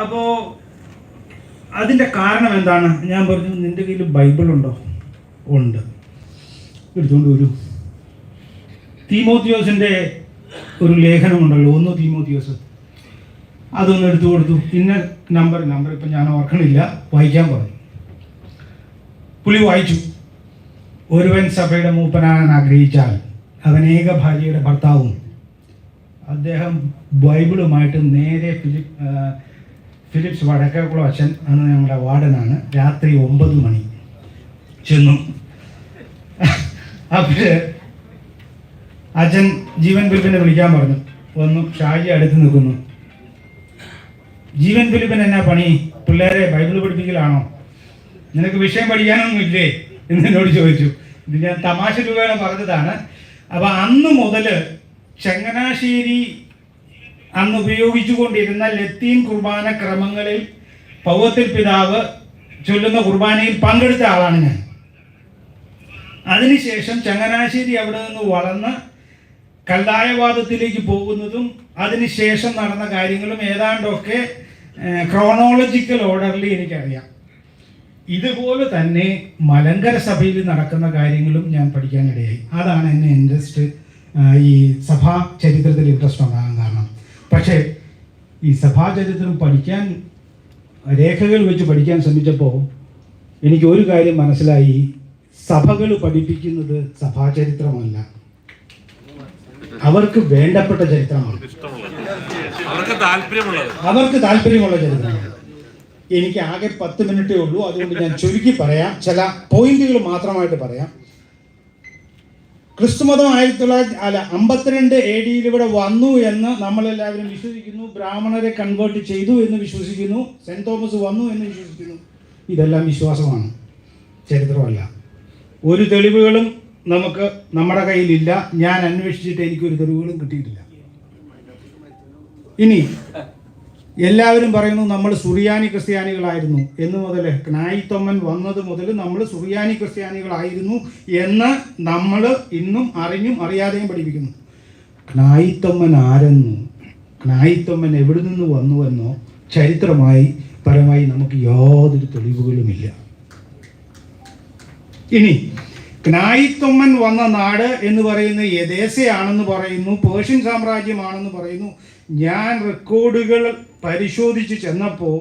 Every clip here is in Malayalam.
അപ്പോൾ അതിന്റെ കാരണം എന്താണ്? ഞാൻ പറഞ്ഞു നിന്റെ കയ്യിൽ ബൈബിൾ ഉണ്ടോ? ഉണ്ട്. എടുത്തുകൊണ്ട് വരൂ. തീമോത്യോസിന്റെ ഒരു ലേഖനം ലേഖനമുണ്ടല്ലോ ഒന്ന് തീമോത്യോസ് അതൊന്ന് എടുത്തു കൊടുത്തു. ഇന്ന നമ്പർ നമ്പർ ഇപ്പം ഞാൻ ഓർക്കണില്ല. വായിക്കാൻ പറഞ്ഞു. പുളി വായിച്ചു. ഒരുവൻ സഭയുടെ മൂപ്പനാകാൻ ആഗ്രഹിച്ചാൽ അവൻ ഏക ഭാര്യയുടെ ഭർത്താവും. അദ്ദേഹം ബൈബിളുമായിട്ട് നേരെ ഫിലിപ്പ് ഫിലിപ്സ് വടക്കേക്കുളം അച്ഛൻ ആണ് ഞങ്ങളുടെ വാർഡനാണ്. രാത്രി ഒമ്പത് മണി ചെന്നു. അപ്പോൾ അച്ഛൻ ജീവൻ ഫിലിപ്പിനെ വിളിക്കാൻ പറഞ്ഞു. വന്നു ഷാജി അടുത്ത് നിൽക്കുന്നു. ജീവൻ ഫിലിപ്പിന് എന്നാ പണി? പിള്ളേരെ ബൈബിൾ പഠിപ്പിക്കലാണോ? നിനക്ക് വിഷയം പഠിക്കാനൊന്നും ഇല്ലേ? എന്ന് എന്നോട് ചോദിച്ചു. ഇത് ഞാൻ തമാശ രൂപേണ പറഞ്ഞതാണ്. അപ്പൊ അന്ന് മുതൽ ചങ്ങനാശ്ശേരി അന്ന് ഉപയോഗിച്ചുകൊണ്ടിരുന്ന ലത്തീൻ കുർബാന ക്രമങ്ങളിൽ പൗവത്തിൽ പിതാവ് ചൊല്ലുന്ന കുർബാനയിൽ പങ്കെടുത്ത ആളാണ് ഞാൻ. അതിനുശേഷം ചങ്ങനാശ്ശേരി അവിടെ നിന്ന് വളർന്ന് കല്ലായവാദത്തിലേക്ക് പോകുന്നതും അതിനുശേഷം നടന്ന കാര്യങ്ങളും ഏതാണ്ടൊക്കെ ക്രോണോളജിക്കൽ ഓർഡറിൽ എനിക്കറിയാം. ഇതുപോലെ തന്നെ മലങ്കര സഭയിൽ നടക്കുന്ന കാര്യങ്ങളും ഞാൻ പഠിക്കാനിടയായി അതാണ് എന്നെ ഇൻട്രസ്റ്റ് ഈ സഭാ ചരിത്രത്തിൽ ഇൻട്രസ്റ്റ് ഉണ്ടാകാൻ കാരണം പക്ഷേ ഈ സഭാചരിത്രം പഠിക്കാൻ രേഖകൾ വെച്ച് പഠിക്കാൻ ശ്രമിച്ചപ്പോൾ എനിക്ക് ഒരു കാര്യം മനസ്സിലായി. സഭകൾ പഠിപ്പിക്കുന്നത് സഭാചരിത്രമല്ല. അവർക്ക് വേണ്ടപ്പെട്ട ചരിത്രമാണ്. അവർക്ക് താല്പര്യമുള്ള ചരിത്രമാണ്. എനിക്ക് ആകെ പത്ത് മിനിറ്റേ ഉള്ളൂ. അതുകൊണ്ട് ഞാൻ ചുരുക്കി പറയാം. ചില പോയിന്റുകൾ മാത്രമായിട്ട് പറയാം. ക്രിസ്തുമതം ആയിരത്തി തൊള്ളായിരത്തി അല്ല അമ്പത്തിരണ്ട് എ ഡിയിൽ ഇവിടെ വന്നു എന്ന് നമ്മളെല്ലാവരും വിശ്വസിക്കുന്നു. ബ്രാഹ്മണരെ കൺവേർട്ട് ചെയ്തു എന്ന് വിശ്വസിക്കുന്നു. സെന്റ് തോമസ് വന്നു എന്ന് വിശ്വസിക്കുന്നു. ഇതെല്ലാം വിശ്വാസമാണ്. ചരിത്രമല്ല. ഒരു തെളിവുകളും നമുക്ക് നമ്മുടെ കയ്യിലില്ല. ഞാൻ അന്വേഷിച്ചിട്ട് എനിക്കൊരു തെളിവുകളും കിട്ടിയിട്ടില്ല. ഇനി എല്ലാവരും പറയുന്നു നമ്മൾ സുറിയാനി ക്രിസ്ത്യാനികളായിരുന്നു. എന്ന് മുതൽ ക്നായിത്തൊമ്മൻ വന്നത് മുതൽ നമ്മൾ സുറിയാനി ക്രിസ്ത്യാനികളായിരുന്നു എന്ന് നമ്മൾ ഇന്നും അറിഞ്ഞും അറിയാതെയും പഠിപ്പിക്കുന്നു. ക്നായിത്തൊമ്മൻ ആരെന്നു? ക്നായിത്തൊമ്മൻ എവിടെ നിന്ന് വന്നുവെന്നോ ചരിത്രമായി പരമായി നമുക്ക് യാതൊരു തെളിവുകളുമില്ല. ഇനി ക്നായിത്തൊമ്മൻ വന്ന നാട് എന്ന് പറയുന്നത് യഥേസയാണെന്ന് പറയുന്നു പേർഷ്യൻ സാമ്രാജ്യമാണെന്ന് പറയുന്നു ഞാൻ റെക്കോർഡുകൾ പരിശോധിച്ച് ചെന്നപ്പോൾ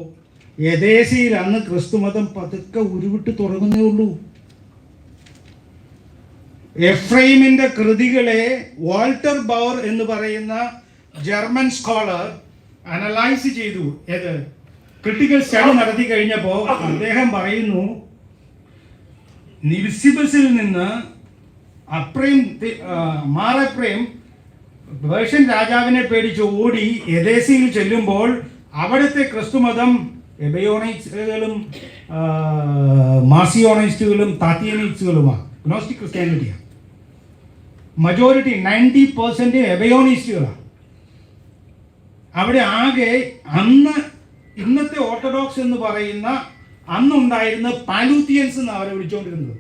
യഥേശയിൽ അന്ന് ക്രിസ്തുമതം പതുക്കെ ഉരുവിട്ട് തുടങ്ങുന്നേ ഉള്ളൂ. എഫ്രൈമിന്റെ കൃതികളെ വാൾട്ടർ ബൗർ എന്ന് പറയുന്ന ജർമ്മൻ സ്കോളർ അനലൈസ് ചെയ്തു. ഏത്? ക്രിട്ടിക്കൽ സ്റ്റഡി നടത്തി കഴിഞ്ഞപ്പോൾ അദ്ദേഹം പറയുന്നു നിവിസിബസിൽ നിന്ന് അപ്രേം മാറപ്രേം പേർഷ്യൻ രാജാവിനെ പേടിച്ച് ഓടി എദേസിയിൽ ചെല്ലുമ്പോൾ അവിടുത്തെ ക്രിസ്തുമതം എബയോണൈസ്റ്റുകളും മാസിയോണൈസ്റ്റുകളും താത്തിയനൈറ്റ്സുകളുമാണ് നോസ്റ്റിക് ക്രിസ്ത്യാനിറ്റിയാണ് മജോറിറ്റി നയന്റി പെർസെന്റ് എബയോണിസ്റ്റുകളാണ്. അവിടെ ആകെ അന്ന് ഇന്നത്തെ ഓർത്തഡോക്സ് എന്ന് പറയുന്ന അന്നുണ്ടായിരുന്ന പാലൂത്തിയൻസ് എന്ന് അവരെ വിളിച്ചുകൊണ്ടിരുന്നത്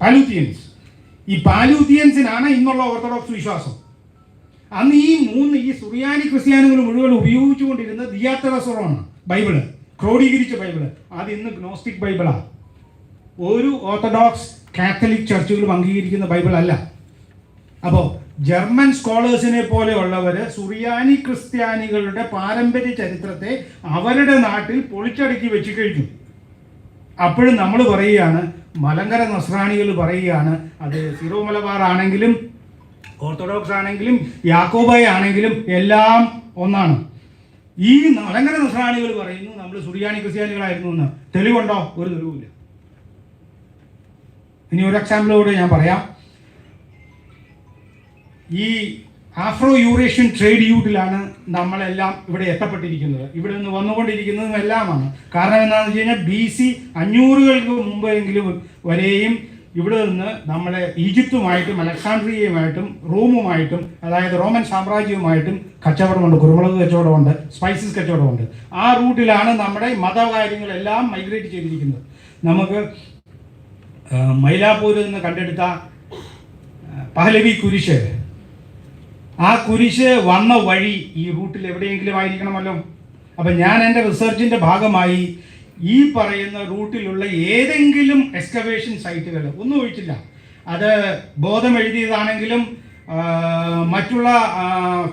പാലൂത്തിയൻസ് ഈ പാലൂത്തിയൻസിനാണ് ഇന്നുള്ള ഓർത്തഡോക്സ് വിശ്വാസം. അന്ന് ഈ മൂന്ന് ഈ സുറിയാനി ക്രിസ്ത്യാനികൾ മുഴുവൻ ഉപയോഗിച്ചുകൊണ്ടിരുന്ന ദിയാത്തറസുറമാണ് ബൈബിൾ. ക്രോഡീകരിച്ച ബൈബിൾ. അത് ഇന്ന് ഗ്നോസ്റ്റിക് ബൈബിളാണ് ഒരു ഓർത്തഡോക്സ് കാത്തലിക് ചർച്ചുകളും അംഗീകരിക്കുന്ന ബൈബിൾ അല്ല അപ്പോൾ ജർമ്മൻ സ്കോളേഴ്സിനെ പോലെയുള്ളവർ സുറിയാനി ക്രിസ്ത്യാനികളുടെ പാരമ്പര്യ ചരിത്രത്തെ അവരുടെ നാട്ടിൽ പൊളിച്ചടുക്കി വെച്ച് കഴിഞ്ഞു. അപ്പോഴും നമ്മൾ പറയുകയാണ് മലങ്കര നസ്രാണികൾ പറയുകയാണ് അത് സിറോ മലബാർ ആണെങ്കിലും ഓർത്തഡോക്സ് ആണെങ്കിലും യാക്കോബായ ആണെങ്കിലും എല്ലാം ഒന്നാണ്. ഈ മലങ്കര നസ്രാണികൾ പറയുന്നു നമ്മൾ സുറിയാനി ക്രിസ്ത്യാനികളായിരുന്നു എന്ന്. തെളിവുണ്ടോ? ഒരു തെളിവില്ല ഇനി ഒരു എക്സാമ്പിളോടെ ഞാൻ പറയാം. ഈ ആഫ്രോ യൂറേഷ്യൻ ട്രേഡ് യൂട്ടിലാണ് നമ്മളെല്ലാം ഇവിടെ എത്തപ്പെട്ടിരിക്കുന്നത്. ഇവിടെ നിന്ന് വന്നുകൊണ്ടിരിക്കുന്നതും എല്ലാമാണ്. കാരണം എന്താണെന്ന് വെച്ച് കഴിഞ്ഞാൽ ബി സി അഞ്ഞൂറുകൾക്ക് മുമ്പെങ്കിലും വരെയും ഇവിടെ നിന്ന് നമ്മളെ ഈജിപ്തുമായിട്ടും അലക്സാണ്ട്രിയയുമായിട്ടും റോമുമായിട്ടും അതായത് റോമൻ സാമ്രാജ്യവുമായിട്ടും കച്ചവടമുണ്ട്. കുരുമുളക് കച്ചവടമുണ്ട് സ്പൈസസ് കച്ചവടമുണ്ട്. ആ റൂട്ടിലാണ് നമ്മുടെ മതകാര്യങ്ങളെല്ലാം മൈഗ്രേറ്റ് ചെയ്തിരിക്കുന്നത്. നമുക്ക് മൈലാപ്പൂരിൽ നിന്ന് കണ്ടെടുത്ത പഹലവി കുരിശ്. ആ കുരിശ് വന്ന വഴി ഈ റൂട്ടിൽ എവിടെയെങ്കിലും ആയിരിക്കണമല്ലോ. അപ്പം ഞാൻ എന്റെ റിസർച്ചിന്റെ ഭാഗമായി ഈ പറയുന്ന റൂട്ടിലുള്ള ഏതെങ്കിലും എക്സ്കവേഷൻ സൈറ്റുകൾ ഒന്നും ഒഴിച്ചില്ല. അത് ബോധം എഴുതിയതാണെങ്കിലും മറ്റുള്ള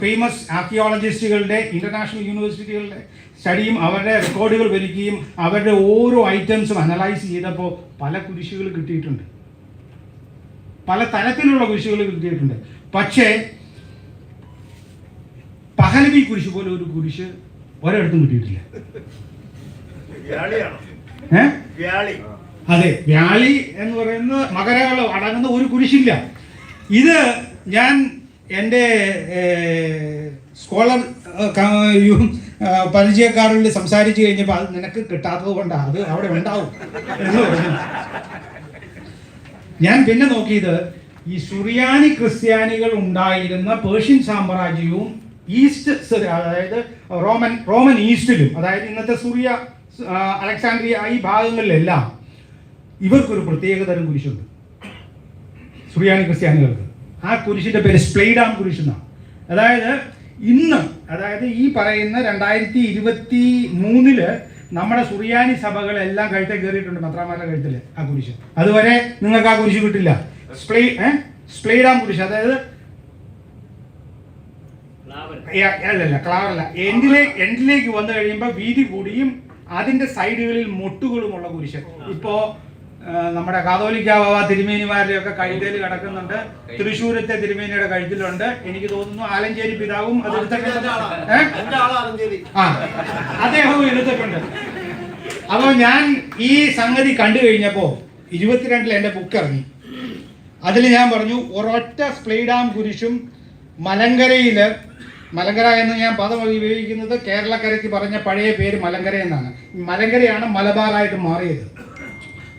ഫേമസ് ആർക്കിയോളജിസ്റ്റുകളുടെ ഇന്റർനാഷണൽ യൂണിവേഴ്സിറ്റികളുടെ സ്റ്റഡിയും അവരുടെ റെക്കോർഡുകൾ വരികയും അവരുടെ ഓരോ ഐറ്റംസും അനലൈസ് ചെയ്തപ്പോൾ പല കുരിശുകൾ കിട്ടിയിട്ടുണ്ട്. പല തരത്തിലുള്ള കുരിശുകൾ കിട്ടിയിട്ടുണ്ട്. പക്ഷേ പഹലവി കുരിശ് പോലെ ഒരു കുരിശ് ഒരിടത്തും കിട്ടിയിട്ടില്ല. അതെ വ്യാളി എന്ന് പറയുന്ന മകരകള അടങ്ങുന്ന ഒരു കുരിശില്ല. ഇത് ഞാൻ എന്റെ സ്കോളർ പരിചയക്കാരോട് സംസാരിച്ചു കഴിഞ്ഞപ്പോൾ അത് നിനക്ക് കിട്ടാത്തത് കൊണ്ടാണ് അത് അവിടെ ഉണ്ടാവും എന്ന് പറഞ്ഞു. ഞാൻ പിന്നെ നോക്കിയത് ഈ സുറിയാനി ക്രിസ്ത്യാനികൾ ഉണ്ടായിരുന്ന പേർഷ്യൻ സാമ്രാജ്യവും ഈസ്റ്റ് അതായത് റോമൻ റോമൻ ഈസ്റ്റിലും അതായത് ഇന്നത്തെ സുറിയ ആ, അലക്സാണ്ട്രിയ ഈ ഭാഗങ്ങളിലെല്ലാം ഇവർക്കൊരു പ്രത്യേക തരം കുരിശുണ്ട്. സുറിയാനി ക്രിസ്ത്യാനികൾക്ക്. ആ കുരിശിന്റെ പേര് സ്പ്ലെയ്ഡാം കുരിശ് എന്നാണ് അതായത് ഇന്ന് അതായത് ഈ പറയുന്ന രണ്ടായിരത്തി ഇരുപത്തി മൂന്നിൽ നമ്മുടെ സുറിയാനി സഭകളെല്ലാം കഴുത്തെ കയറിയിട്ടുണ്ട് മത്രാമാരുടെ കഴുത്തിൽ ആ കുരിശ്. അതുവരെ നിങ്ങൾക്ക് ആ കുരിശ് കിട്ടില്ല. സ്പ്ലേ ഏഹ് സ്പ്ലെയ്ഡാം കുരിശ് അതായത് അല്ലല്ല ക്ലാവറല്ല എൻഡിലേക്ക് എൻഡിലേക്ക് വന്നു കഴിയുമ്പോൾ വീതി കൂടിയും അതിന്റെ സൈഡുകളിൽ മൊട്ടുകളുമുള്ള കുരിശ്. ഇപ്പോ നമ്മുടെ കാതോലിക്ക ബാബ തിരുമേനിമാരുടെ ഒക്കെ കഴുതയിൽ കിടക്കുന്നുണ്ട്. തൃശ്ശൂരത്തെ തിരുമേനിയുടെ കഴുത്തിലുണ്ട് എനിക്ക് തോന്നുന്നു ആലഞ്ചേരി പിതാവും അത് എടുത്തിട്ടുണ്ട്. ആ അദ്ദേഹവും എടുത്തിട്ടുണ്ട്. അപ്പോൾ ഞാൻ ഈ സംഗതി കണ്ടു കഴിഞ്ഞപ്പോൾ ഇരുപത്തിരണ്ടിൽ എന്റെ ബുക്ക് ഇറങ്ങി. അതിൽ ഞാൻ പറഞ്ഞു ഒരൊറ്റ സ്പ്ലീഡാം കുരിശും മലങ്കരയിൽ മലങ്കര എന്ന് ഞാൻ പദം ഉപയോഗിക്കുന്നത് കേരളക്കരയ്ക്ക് പറഞ്ഞ പഴയ പേര് മലങ്കര എന്നാണ്. മലങ്കരയാണ് മലബാറായിട്ട് മാറിയത്.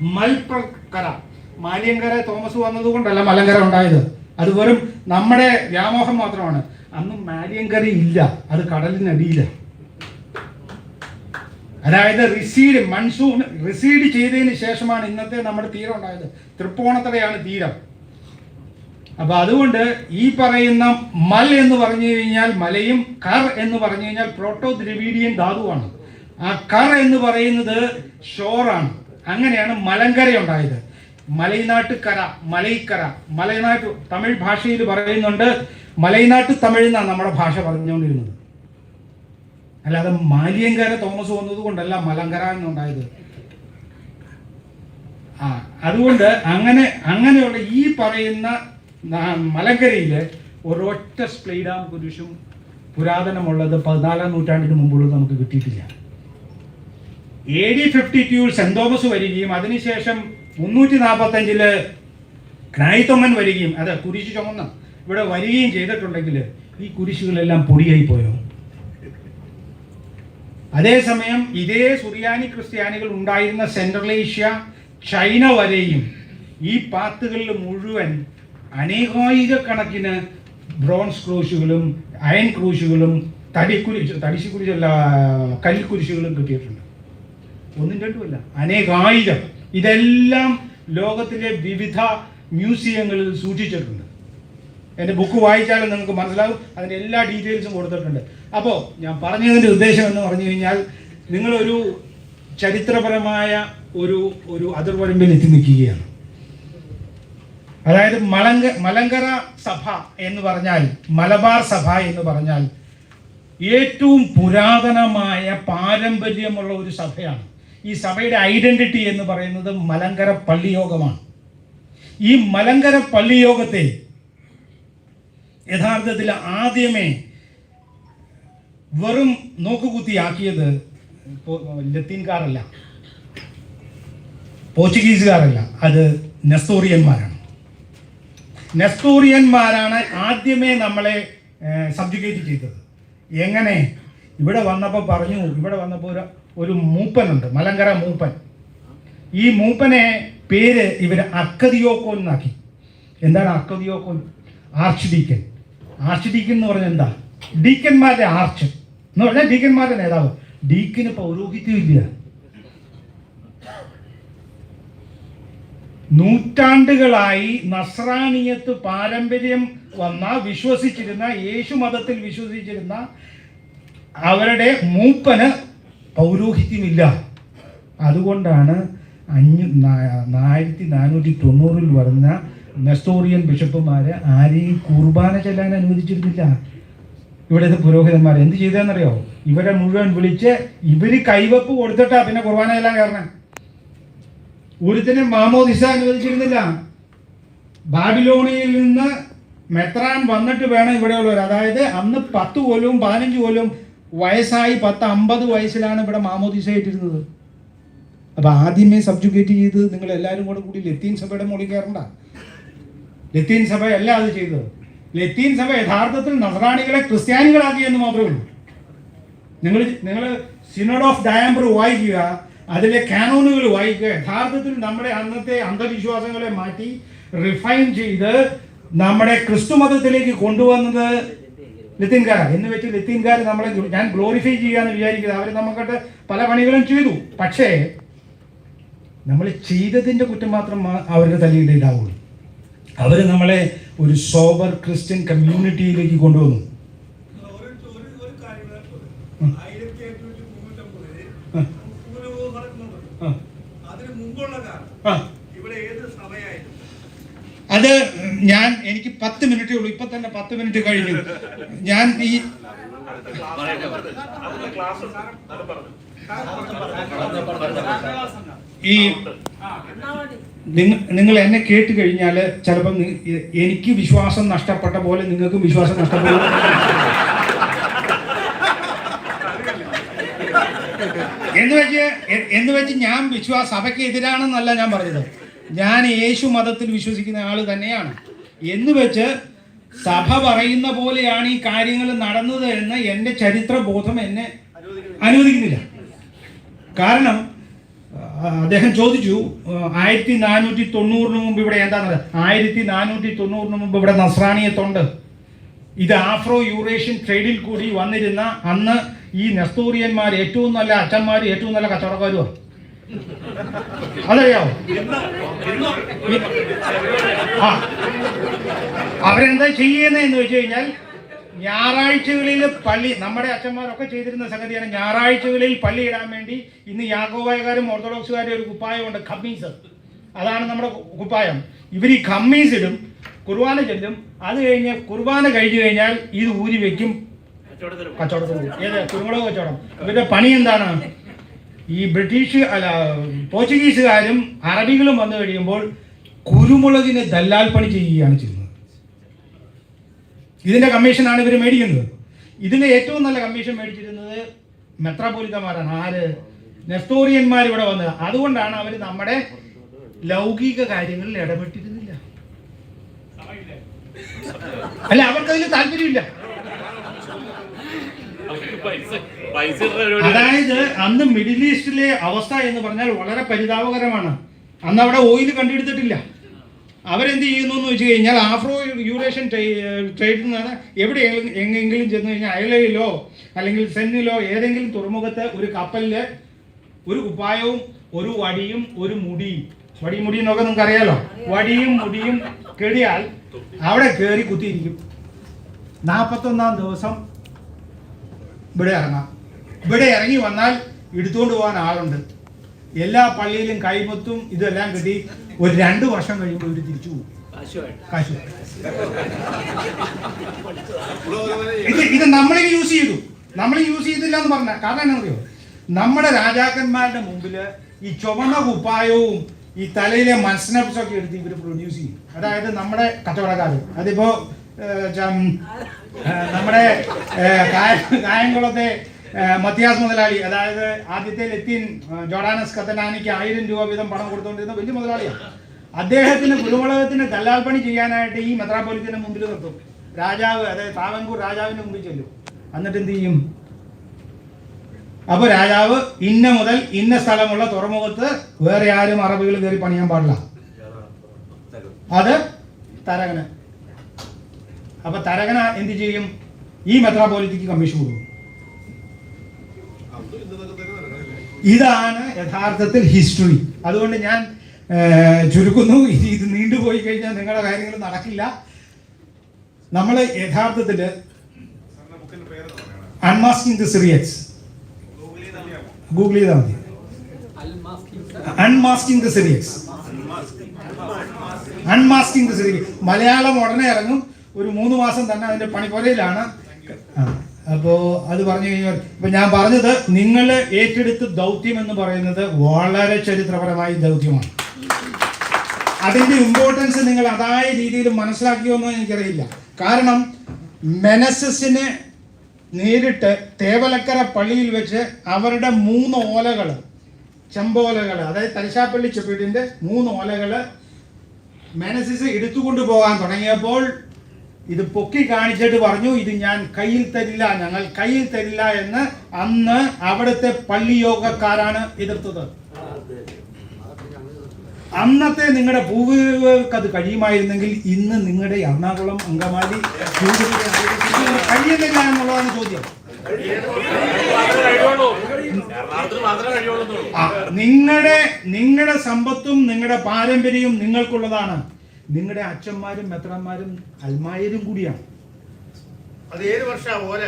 മൽപ്രക്കര. മാലിയങ്കര തോമസ് വന്നതുകൊണ്ടല്ല മലങ്കര ഉണ്ടായത്. അത് വെറും നമ്മുടെ വ്യാമോഹം മാത്രമാണ്. അന്ന് മാലിയങ്കര ഇല്ല. അത് കടലിനടിയിലാണ് അതായത് റിസീഡ് മൺസൂൺ റിസീഡ് ചെയ്തതിന് ശേഷമാണ് ഇന്നത്തെ നമ്മുടെ തീരം ഉണ്ടായത്. തൃപ്പൂണിത്തറയാണ് തീരം. അപ്പൊ അതുകൊണ്ട് ഈ പറയുന്ന മൽ എന്ന് പറഞ്ഞു കഴിഞ്ഞാൽ മലയും കർ എന്ന് പറഞ്ഞു കഴിഞ്ഞാൽ പ്രോട്ടോ ദ്രവീഡിയൻ ധാതുവാണ്. ആ കർ എന്ന് പറയുന്നത് ഷോറാണ്. അങ്ങനെയാണ് മലങ്കര ഉണ്ടായത്. മലൈനാട്ട് കര മലൈക്കര മലൈനാട്ട് തമിഴ് ഭാഷയിൽ പറയുന്നുണ്ട്. മലൈനാട്ട് തമിഴ് എന്നാണ് നമ്മുടെ ഭാഷ പറഞ്ഞുകൊണ്ടിരുന്നത്. അല്ലാതെ മാലിയങ്കര തോമസ് വന്നത് കൊണ്ടല്ല മലങ്കര എന്നുണ്ടായത്. ആ അതുകൊണ്ട് അങ്ങനെ അങ്ങനെയുള്ള ഈ പറയുന്ന മലങ്കരയിൽ ഒരൊറ്റ സ്പ്ലെയ്ഡാം കുരിശും പുരാതനമുള്ളത് പതിനാലാം നൂറ്റാണ്ടിന് മുമ്പുള്ളത് നമുക്ക് കിട്ടിയിട്ടില്ല. എ ഡി ഫിഫ്റ്റി ടൂവിൽ സെന്റ് തോമസ് വരികയും അതിനുശേഷം മുന്നൂറ്റി നാൽപ്പത്തഞ്ചിൽ ക്നായിത്തൊമ്മൻ വരികയും അതെ കുരിശ് ചുമന്ന ഇവിടെ വരികയും ചെയ്തിട്ടുണ്ടെങ്കിൽ ഈ കുരിശുകളെല്ലാം പൊടിയായി പോയോ? അതേസമയം ഇതേ സുറിയാനി ക്രിസ്ത്യാനികൾ ഉണ്ടായിരുന്ന സെൻട്രൽ ഏഷ്യ ചൈന വരെയും ഈ പാത്തുകളിൽ മുഴുവൻ അനേകായിരക്കണക്കിന് ബ്രോൺസ് ക്രൂശുകളും അയൺ ക്രൂശുകളും തടിക്കുരിശ് തടിശുക്കുരിശല്ല കല്ലിക്കുരിശുകളും കിട്ടിയിട്ടുണ്ട്. ഒന്നും രണ്ടുമല്ല അനേകായിരം. ഇതെല്ലാം ലോകത്തിലെ വിവിധ മ്യൂസിയങ്ങളിൽ സൂക്ഷിച്ചിട്ടുണ്ട്. എന്റെ ബുക്ക് വായിച്ചാലും നിങ്ങൾക്ക് മനസ്സിലാവും അതിന്റെ എല്ലാ ഡീറ്റെയിൽസും കൊടുത്തിട്ടുണ്ട്. അപ്പോൾ ഞാൻ പറഞ്ഞതിന്റെ ഉദ്ദേശം എന്ന് പറഞ്ഞു കഴിഞ്ഞാൽ നിങ്ങളൊരു ചരിത്രപരമായ ഒരു ഒരു അതിർവരമ്പിൽ എത്തി നിൽക്കുകയാണ്. അതായത് മലങ്ക മലങ്കര സഭ എന്ന് പറഞ്ഞാൽ മലബാർ സഭ എന്ന് പറഞ്ഞാൽ ഏറ്റവും പുരാതനമായ പാരമ്പര്യമുള്ള ഒരു സഭയാണ്. ഈ സഭയുടെ ഐഡന്റിറ്റി എന്ന് പറയുന്നത് മലങ്കര പള്ളിയോഗമാണ്. ഈ മലങ്കര പള്ളിയോഗത്തെ യഥാർത്ഥത്തിൽ ആദ്യമേ വെറും നോക്കുകുത്തിയാക്കിയത് ലത്തീൻകാരല്ല പോർച്ചുഗീസുകാരല്ല അത് നെസ്തോറിയന്മാരാണ്. നെസ്തോറിയന്മാരാണ് ആദ്യമേ നമ്മളെ സബ്ജുഗേറ്റ് ചെയ്തത്. എങ്ങനെ? ഇവിടെ വന്നപ്പോൾ പറഞ്ഞു ഇവിടെ വന്നപ്പോൾ ഒരു ഒരു മൂപ്പനുണ്ട് മലങ്കര മൂപ്പൻ. ഈ മൂപ്പനെ പേര് ഇവർ അക്കതിയോക്കോൻ എന്നാക്കി. എന്താണ് അക്കതിയോക്കോൻ ആർച്ച് ഡീക്കൻ ആർച്ച് ഡീക്കൻ എന്ന് പറഞ്ഞാൽ എന്താ? ഡീക്കന്മാരുടെ ആർച്ച്. എന്ന് പറഞ്ഞാൽ ഡീക്കന്മാരുടെ നേതാവ്. ഡീക്കിന് പൗരോഹിത്യം ഇല്ല. നൂറ്റാണ്ടുകളായി നസ്രാനിയത്ത് പാരമ്പര്യം വന്ന വിശ്വസിച്ചിരുന്ന യേശു മതത്തിൽ വിശ്വസിച്ചിരുന്ന അവരുടെ മൂപ്പന് പൗരോഹിത്യമില്ല. അതുകൊണ്ടാണ് അഞ്ഞു ആയിരത്തി നാനൂറ്റി തൊണ്ണൂറിൽ വരുന്ന നെസ്തോറിയൻ ബിഷപ്പുമാർ ആരെയും കുർബാന ചെല്ലാൻ അനുവദിച്ചിരുന്നില്ല. ഇവിടുത്തെ പുരോഹിതന്മാർ എന്ത് ചെയ്തതെന്നറിയോ? ഇവരെ മുഴുവൻ വിളിച്ച് ഇവർ കൈവപ്പ് കൊടുത്തിട്ടാ പിന്നെ കുർബാന ചെല്ലാൻ കയറണം. ഒരുത്തിനെ മാമോദിസ അനുവദിച്ചിരുന്നില്ല. ബാബിലോണിയിൽ നിന്ന് മെത്രാൻ വന്നിട്ട് വേണം ഇവിടെയുള്ളവർ അതായത് അന്ന് പത്ത് കൊല്ലവും പതിനഞ്ച് കൊല്ലവും വയസ്സായി പത്ത് അമ്പത് വയസ്സിലാണ് ഇവിടെ മാമോദിസ ഇട്ടിരുന്നത് അപ്പൊ ആദ്യമേ സബ്ജുഗേറ്റ് ചെയ്ത് നിങ്ങൾ എല്ലാവരും കൂടെ കൂടി ലത്തീൻ സഭയുടെ മുകളിൽ കയറണ്ട. ലത്തീൻ സഭ അല്ല അത് ചെയ്തത്. ലത്തീൻ സഭ യഥാർത്ഥത്തിൽ നസറാണികളെ ക്രിസ്ത്യാനികളാക്കി എന്ന് മാത്രമേ ഉള്ളൂ. നിങ്ങൾ നിങ്ങൾ സിനോഡ് ഓഫ് ഡയാംബർ വായിക്കുക. അതിലെ കാനോനുകൾ വായിക്കുക. യഥാർത്ഥത്തിൽ നമ്മുടെ അന്നത്തെ അന്ധവിശ്വാസങ്ങളെ മാറ്റി റിഫൈൻ ചെയ്ത് നമ്മുടെ ക്രിസ്തു മതത്തിലേക്ക് കൊണ്ടുവന്നത് ലത്തീൻകാരാണ്. എന്ന് വെച്ച് ലത്തീൻകാർ നമ്മളെ ഞാൻ ഗ്ലോറിഫൈ ചെയ്യാന്ന് വിചാരിക്കുന്നത് അവർ നമുക്കിട്ട് പല പണികളും ചെയ്തു. പക്ഷേ നമ്മൾ ചെയ്തതിന്റെ കുറ്റം മാത്രം അവരുടെ തലയിൽ ഉണ്ടാവുള്ളൂ. അവർ നമ്മളെ ഒരു സോബർ ക്രിസ്ത്യൻ കമ്മ്യൂണിറ്റിയിലേക്ക് കൊണ്ടുവന്നു ഒരു ഒരു ഒരു കാര്യം കൂടെ ഉം. ആയിരത്തി എണ്ണൂറ്റി തൊണ്ണൂറ്റൊമ്പതിൽ ഉം. ഭൂരഭൂമി നടക്കുന്നുണ്ട് ആ, അതിന് മുമ്പുള്ള കാലം ആ. ഇവിടെ ഏത് സഭയായിരുന്നു അത് ഞാൻ എനിക്ക് പത്ത് മിനിറ്റേ ഉള്ളൂ. ഇപ്പൊ തന്നെ പത്ത് മിനിറ്റ് കഴിഞ്ഞു. ഞാൻ ഈ ഈ നിങ്ങ- നിങ്ങൾ എന്നെ കേട്ട് കഴിഞ്ഞാൽ ചിലപ്പോൾ എനിക്ക് വിശ്വാസം നഷ്ടപ്പെട്ട പോലെ നിങ്ങൾക്കും വിശ്വാസം നഷ്ടപ്പെടും. എന്ന് വെച്ച് എന്ന് വെച്ച് ഞാൻ വിശ്വാസ സഭയ്ക്ക് എതിരാണെന്നല്ല ഞാൻ പറഞ്ഞത്. ഞാൻ യേശു മതത്തിൽ വിശ്വസിക്കുന്ന ആൾ തന്നെയാണ്. എന്ന് വെച്ച് സഭ പറയുന്ന പോലെയാണ് ഈ കാര്യങ്ങൾ നടന്നത് എന്ന് എന്റെ ചരിത്ര ബോധം എന്നെ അനുവദിക്കുന്നില്ല. കാരണം അദ്ദേഹം ചോദിച്ചു ആയിരത്തി നാനൂറ്റി തൊണ്ണൂറിന് മുമ്പ് ഇവിടെ എന്താണെന്ന് ആയിരത്തി നാനൂറ്റി തൊണ്ണൂറിന് മുമ്പ് ഇവിടെ നസ്രാണിയത്തുണ്ട്. ഇത് ആഫ്രോ യൂറേഷ്യൻ ട്രേഡിൽ കൂടി വന്നിരുന്ന അന്ന് ഈ നെസ്തൂറിയന്മാർ ഏറ്റവും നല്ല അച്ഛന്മാർ ഏറ്റവും നല്ല കച്ചവടക്കാരുമാണ് അതറിയാവോ? ആ. അവരെന്താ ചെയ്യുന്നതെന്ന് വെച്ച് കഴിഞ്ഞാൽ ഞായറാഴ്ചകളിൽ പള്ളി നമ്മുടെ അച്ഛന്മാരൊക്കെ ചെയ്തിരുന്ന സംഗതിയാണ് ഞായറാഴ്ചകളിൽ പള്ളി ഇടാൻ വേണ്ടി ഇന്ന് യാഗോവായക്കാരും ഓർത്തഡോക്സുകാരും ഒരു കുപ്പായമുണ്ട് ഖമ്മീസ്. അതാണ് നമ്മുടെ കുപ്പായം. ഇവർ ഈ ഖമ്മീസ് ഇടും കുർബാന ചെല്ലും. അത് കഴിഞ്ഞ് കുർബാന കഴിഞ്ഞു കഴിഞ്ഞാൽ ഇത് ഊരി വെക്കും. കച്ചവടത്തിന് പോകും. ഏത്? കുരുമുളക് കച്ചവടം. ഇവരുടെ പണി എന്താണ്? ഈ ബ്രിട്ടീഷ് അല്ല പോർച്ചുഗീസുകാരും അറബികളും വന്നു കഴിയുമ്പോൾ കുരുമുളകിനെ ദല്ലാൽ പണി ചെയ്യുകയാണ് ചെയ്യുന്നത്. ഇതിന്റെ കമ്മീഷനാണ് ഇവർ മേടിക്കുന്നത്. ഇതിന് ഏറ്റവും നല്ല കമ്മീഷൻ മേടിച്ചിരുന്നത് മെത്രാപോലിത്തമാരാണ് ആര്? നെസ്തോറിയന്മാർ ഇവിടെ വന്നത് അതുകൊണ്ടാണ് അവർ നമ്മുടെ ലൗകിക കാര്യങ്ങളിൽ ഇടപെട്ടിരുന്നില്ല. അല്ല അവർക്ക് അതിൽ താല്പര്യമില്ല. അതായത് അന്ന് മിഡിൽ ഈസ്റ്റിലെ അവസ്ഥ എന്ന് പറഞ്ഞാൽ വളരെ പരിതാപകരമാണ്. അന്ന് അവിടെ ഓയിൽ കണ്ടെടുത്തിട്ടില്ല. അവരെന്ത് ചെയ്യുന്നു എന്ന് വെച്ച് കഴിഞ്ഞാൽ ആഫ്രോ യൂറേഷ്യൻ ട്രേഡിൽ നിന്നാണ് എവിടെയെങ്കിലും എങ്ങെങ്കിലും ചെന്ന് കഴിഞ്ഞാൽ അയലയിലോ അല്ലെങ്കിൽ സെന്നിലോ ഏതെങ്കിലും തുറമുഖത്ത് ഒരു കപ്പലിൽ ഒരു കുപ്പായവും ഒരു വടിയും ഒരു മുടിയും വടിയും മുടിയും എന്നൊക്കെ നിങ്ങൾക്ക് അറിയാലോ വടിയും മുടിയും കെടിയാൽ അവിടെ കയറി കുത്തിയിരിക്കും. നാൽപ്പത്തൊന്നാം ദിവസം ഇവിടെ ഇറങ്ങാം. ഇവിടെ ഇറങ്ങി വന്നാൽ എടുത്തുകൊണ്ട് പോകാൻ ആളുണ്ട്. എല്ലാ പള്ളിയിലും കൈമുത്തും ഇതെല്ലാം കിട്ടി ഒരു രണ്ട് വർഷം കഴിയുമ്പോൾ ഇവർ തിരിച്ചു പോകും. ഇത് ഇത് നമ്മൾ യൂസ് ചെയ്തു. നമ്മൾ യൂസ് ചെയ്തില്ല എന്ന് പറഞ്ഞ കാരണം എന്നറിയോ നമ്മുടെ രാജാക്കന്മാരുടെ മുമ്പിൽ ഈ ചുവന്ന കുപ്പായവും ഈ തലയിലെ മനസ്സിനെ ഒക്കെ എടുത്ത് ഇവർ പ്രൊഡ്യൂസ് ചെയ്യും. അതായത് നമ്മുടെ കച്ചവടക്കാർ അതിപ്പോ നമ്മുടെ കായംകുളത്തെ മത്തിയാസ് മുതലാളി അതായത് ആദ്യത്തെ ലത്തീൻ ജോർഡാനസ് കത്തനാനിക്ക് ആയിരം രൂപ വീതം പണം കൊടുത്തുകൊണ്ടിരുന്ന വലിയ മുതലാളിയാണ് അദ്ദേഹത്തിന് കുരുമുളകത്തിന് കല്ലാൽപ്പണി പണി ചെയ്യാനായിട്ട് ഈ മെത്രാപോലിത്തിന്റെ മുമ്പിൽ നിർത്തും. രാജാവ് അതായത് താവങ്കൂർ രാജാവിന്റെ മുമ്പിൽ ചെല്ലും. എന്നിട്ട് എന്ത് ചെയ്യും? അപ്പൊ രാജാവ് ഇന്ന മുതൽ ഇന്ന സ്ഥലമുള്ള തുറമുഖത്ത് വേറെ ആരും അറബികൾ കയറി പണിയാൻ പാടില്ല. അത് തരകന്. അപ്പൊ തരകന എന്ത് ചെയ്യും? ഈ മെത്രാപോലിറ്റിക്ക് കമ്മീഷൻ കൊടുക്കും. ഇതാണ് യഥാർത്ഥത്തിൽ ഹിസ്റ്ററി അതുകൊണ്ട് ഞാൻ ചുരുക്കുന്നു. ഇത് നീണ്ടുപോയി കഴിഞ്ഞാൽ നിങ്ങളുടെ കാര്യങ്ങൾ നടക്കില്ല. നമ്മൾ യഥാർത്ഥത്തിൽ അൺമാസ്കിംഗ് ദി ഗൂഗിൾ ചെയ്താൽ മതി. Unmasking the Syriacs unmasking the Malayalam ഉടനെ ഇറങ്ങും. ഒരു മൂന്ന് മാസം തന്നെ അതിന്റെ പണിപ്പുരയിലാണ് ആ, അപ്പോ അത് പറഞ്ഞു കഴിഞ്ഞാൽ ഇപ്പൊ ഞാൻ പറഞ്ഞത് നിങ്ങൾ ഏറ്റെടുത്ത് ദൗത്യം എന്ന് പറയുന്നത് വളരെ ചരിത്രപരമായ ദൗത്യമാണ്. അതിന്റെ ഇമ്പോർട്ടൻസ് നിങ്ങൾ അതായ രീതിയിൽ മനസ്സിലാക്കിയോ എന്ന് എനിക്കറിയില്ല. കാരണം മെനസസിനെ നേരിട്ട് തേവലക്കര പള്ളിയിൽ വെച്ച് അവരുടെ മൂന്ന് ഓലകൾ ചെമ്പോലകൾ അതായത് തലശാപ്പള്ളി ചെപ്പീടിന്റെ മൂന്ന് ഓലകൾ മെനസിസ് എടുത്തുകൊണ്ട് പോകാൻ തുടങ്ങിയപ്പോൾ ഇത് പൊക്കി കാണിച്ചിട്ട് പറഞ്ഞു ഇത് ഞാൻ കയ്യിൽ തരില്ല ഞങ്ങൾ കയ്യിൽ തരില്ല എന്ന് അന്ന് അവിടുത്തെ പള്ളി യോഗക്കാരാണ് എതിർത്തത്. അന്നത്തെ നിങ്ങളുടെ ഭൂവിവർക്ക് അത് കഴിയുമായിരുന്നെങ്കിൽ ഇന്ന് നിങ്ങളുടെ എറണാകുളം അങ്കമാലി കഴിയുന്നില്ല എന്നുള്ളതാണ് ചോദ്യം. നിങ്ങളുടെ നിങ്ങളുടെ സമ്പത്തും നിങ്ങളുടെ പാരമ്പര്യവും നിങ്ങൾക്കുള്ളതാണ്. നിങ്ങളുടെ അച്ഛന്മാരും മെത്രന്മാരും അൽമായരും കൂടിയാണ്. അത് ഏത് വർഷം ഓല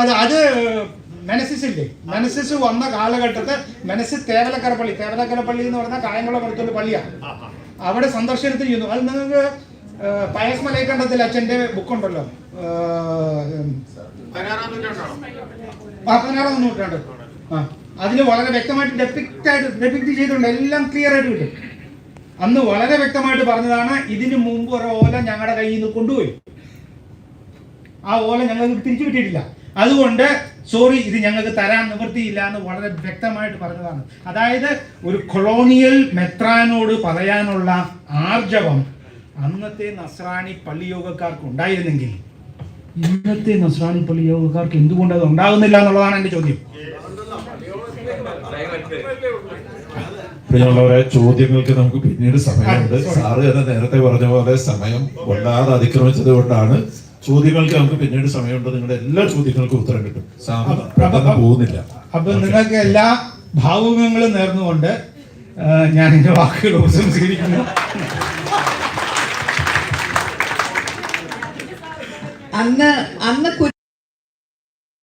അത് അത് മെനസിസ് ഇല്ലേ? മെനസിസ് വന്ന കാലഘട്ടത്തെ മെനസിസ് തേവലക്കര പള്ളി തേവലക്കര പള്ളി എന്ന് പറഞ്ഞാൽ കായംകുളം അടുത്തുള്ള പള്ളിയാണ് അവിടെ സന്ദർശനത്തിന് ചെയ്യുന്നു അത് നിങ്ങൾക്ക് പയസ് മലയക്കണ്ടത്തിൽ അച്ഛന്റെ ബുക്കുണ്ടല്ലോ. പതിനാറാം നൂറ്റാണ്ട് ആ അതിൽ വളരെ വ്യക്തമായിട്ട് ഡെപ്പിക്റ്റ് ആയിട്ട് ഡെപ്പിക്റ്റ് ചെയ്തിട്ടുണ്ട്. എല്ലാം ക്ലിയർ ആയിട്ട് കിട്ടും. അന്ന് വളരെ വ്യക്തമായിട്ട് പറഞ്ഞതാണ് ഇതിന് മുമ്പ് ഒരു ഓല ഞങ്ങളുടെ കയ്യിൽ നിന്ന് കൊണ്ടുപോയി. ആ ഓല ഞങ്ങൾക്ക് തിരിച്ചു കിട്ടിയിട്ടില്ല. അതുകൊണ്ട് സോറി ഇത് ഞങ്ങൾക്ക് തരാൻ നിവൃത്തിയില്ല എന്ന് വളരെ വ്യക്തമായിട്ട് പറഞ്ഞതാണ്. അതായത് ഒരു കൊളോണിയൽ മെത്രാനോട് പറയാനുള്ള ആർജവം അന്നത്തെ നസ്രാണി പള്ളിയോഗക്കാർക്ക് ഉണ്ടായിരുന്നെങ്കിൽ ഇന്നത്തെ നസ്രാണി പള്ളി യോഗക്കാർക്ക് എന്തുകൊണ്ട് അത് ഉണ്ടാകുന്നില്ല എന്നുള്ളതാണ് എന്റെ ചോദ്യം. പ്രിയമുള്ളവരെ ചോദ്യങ്ങൾക്ക് നമുക്ക് പിന്നീട് സമയമുണ്ട്. സാറ് തന്നെ നേരത്തെ പറഞ്ഞ പോലെ സമയം വല്ലാതെ അതിക്രമിച്ചത് കൊണ്ടാണ് ചോദ്യങ്ങൾക്ക് നമുക്ക് പിന്നീട് സമയമുണ്ട്. നിങ്ങളുടെ എല്ലാ ചോദ്യങ്ങൾക്കും ഉത്തരം കിട്ടും. പെട്ടെന്ന് പോകുന്നില്ല. അപ്പൊ നിങ്ങൾക്ക് എല്ലാ ഭാവുകങ്ങളും നേർന്നുകൊണ്ട് ഞാൻ എന്റെ വാക്കുകൾ ഉപസംസ്കരിക്കുന്നു അന്ന് അന്ന്